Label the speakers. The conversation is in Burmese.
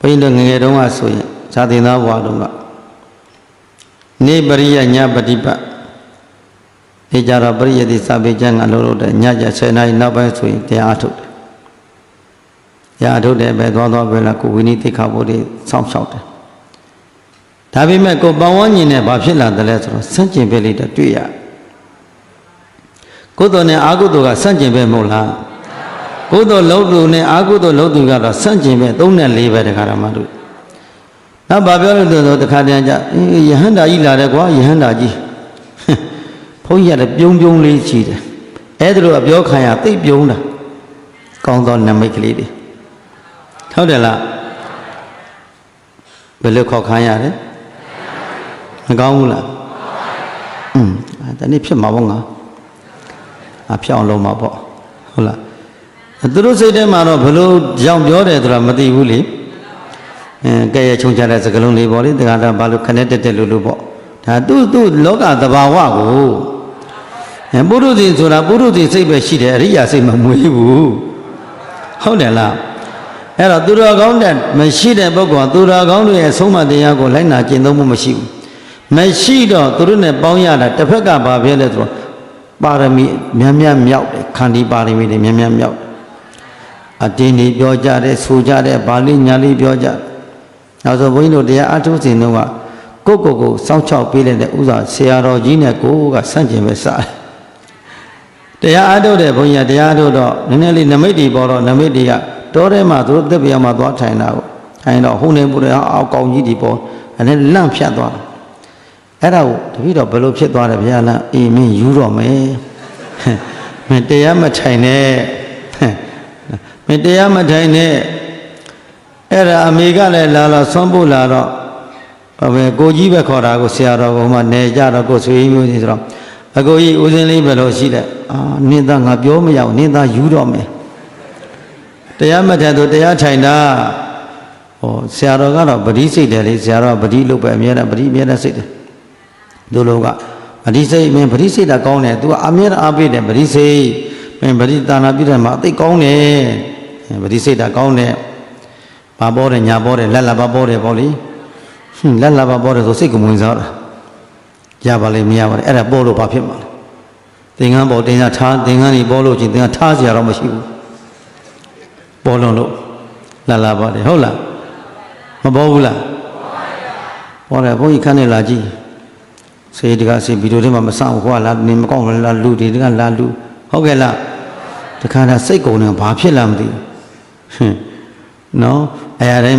Speaker 1: ဘုန်းကြီးတို့ငယ်ငယ်တုန်းကဆိုရင်ဇာတိသားဘဝတုန်းကနေပရိယညပฏิပတ်ဒီကြတော့ပရိယတိစာပေကျမ်းကလို့လို့တဲ့ညကျ10နာရီနောက်ပိုင်းဆိုရင်တရားအထုတ်တယ်။တရားအထုတ်တယ်ပဲသွားသွားပဲလားကိုဝိနည်းသိက္ခာပုဒ်တွေစောင့်ရှောက်တယ်။ဒါပေမဲ့ကိုပန်ဝန်းကျင်နဲ့ဘာဖြစ်လာတယ်လဲဆိုတော့စန့်ကျင်ပဲလေးတတွေ့ရတယ်။ကုသိုလ်နဲ့အကုသိုလ်ကစန့်ကျင်ပဲမဟုတ်လား။ ကုသိုလ်လုံးသူနဲ့အကုသိုလ်လုံးသူကတော့စန့်ကျင်ပဲ3နဲ့4ပဲတခါတော့မှတို့။နောက်ဘာပြောလို့လဲဆိုတော့တခါတည်းကျအေးယဟန္တာကြီးလာတယ်ကွာယဟန္တာကြီး။ဘုန်းကြီးကလည်းပြုံးပြုံးလေးရှိတယ်။အဲ့ဒါလိုအပြောခံရသိပ်ပြုံးတာ။ကောင်းသောနမိတ်ကလေးတွေ။ဟုတ်တယ်လား။ဘယ်လိုခေါ်ခံရတယ်။မကောင်းဘူးလား။อืมတနေ့ဖြစ်မှာပေါ့ငါ။အဖြောင်းလုံးမှာပေါ့။ဟုတ်လား။ သူတို့စိတ်ထဲမှာတော့ဘယ်လိုကြောင်ပြောတယ်ဆိုတာမသိဘူးလေ။အဲကဲရချုံချတဲ့စကလုံးလေးပေါ့လေတခါတော့ဘာလို့ခနဲ့တက်တက်လို့လို့ပေါ့ဒါသူ့သူ့လောကသဘာဝကိုအဲပုရုဇဉ်ဆိုတာပုရုဇဉ်စိတ်ပဲရှိတယ်အရိယာစိတ်မမွေးဘူးဟုတ်တယ်လားအဲ့တော့သူတော်ကောင်းတဲ့မရှိတဲ့ပုဂ္ဂိုလ်ကသူတော်ကောင်းတွေရဲ့ဆုံးမတရားကိုလိုက်နာကျင့်သုံးမှုမရှိဘူးမရှိတော့သူတို့နဲ့ပေါင်းရတာတစ်ဖက်ကဘာဖြစ်လဲဆိုတော့ပါရမီများများမြောက်တယ်ခန္တီပါရမီတွေများများမြောက်တယ် အတင်းတွေပြောကြတယ်ဆိုကြတယ်ဗာလိညာလိပြောကြတယ်နောက်ဆိုဘုန်းကြီးတို့တရားအထုစဉ်တော့ကကိုယ့်ကိုယ်ကိုစောင့်ချောက်ပေးလိုက်တဲ့ဥစ္စာဆရာတော်ကြီးနဲ့ကိုယ်ကဆန့်ကျင်ပဲစားတယ်တရားအထုတ်တဲ့ဘုန်းကြီးကတရားအထုတ်တော့နည်းနည်းလေးနမိတ်တွေပေါ်တော့နမိတ်တွေကတောထဲမှာသူတို့တက်ပြားမှာသွားထိုင်တာကိုထိုင်တော့ဟုန်နေပူတဲ့အောက်ကောင်ကြီးတွေပေါ်အဲ့ဒါလန့်ဖြတ်သွားတယ်အဲ့ဒါကိုတပည့်တော်ဘယ်လိုဖြစ်သွားတယ်ဗျာလားအေးမင်းယူတော့မယ်မင်းတရားမထိုင်နဲ့ မင်းတရားမထိုင်နဲ့အဲ့ဒါအမေကလည်းလာလာဆွမ်းဖို့လာတော့ဘာပဲကိုကြီးပဲခေါ်တာကိုဆရာတော်ကမှနေကြတော့ကိုဆွေမျိုးကြီးဆိုတော့အကိုကြီးဦးစင်းလေးဘယ်လိုရှိလဲအာနင်းသားငါပြောမရဘူးနင်းသားယူတော့မယ်တရားမထက်သူတရားထိုင်တာဟောဆရာတော်ကတော့ပတိစိတ်တယ်လေဆရာတော်ကပတိလုပ်ပဲအမြဲတမ်းပတိအမြဲတမ်းစိတ်တယ်တို့လောကပတိစိတ်မင်းပတိစိတ်တာကောင်းတယ် तू ကအမြဲတမ်းအားပေးတယ်ပတိစိတ်မင်းပတိတာနာပြတယ်မှာအသိကောင်းတယ် ပတိစိတ်တာကောင်းတယ်ဘာပေါ်တယ်ညာပေါ်တယ်လက်လာပါပေါ်တယ်ပေါ့လေဟွန်းလက်လာပါပေါ်တယ်ဆိုစိတ်ကဝင်စားတာရပါလေမရပါလေအဲ့ဒါပေါ်လို့ဘာဖြစ်မှာလဲသင်္ကန်းပေါ်တင်စားထားသင်္ကန်းကြီးပေါ်လို့ချင်းသင်္ကန်းထားစရာတော့မရှိဘူးပေါ်လုံးလို့လက်လာပါတယ်ဟုတ်လားမပေါ်ဘူးလားပေါ်တယ်ဘုန်းကြီးခန်းနေလာကြည့်စေတကစေဗီဒီယိုထဲမှာမဆောင်ခွာလာနေမကောင်းဘူးလားလူတွေကလာလူဟုတ်ကဲ့လားတခါတည်းစိတ်ကုန်တယ်ဘာဖြစ်လာမသိဘူးဟွ န်းနော်အရာတိုင်းမှာ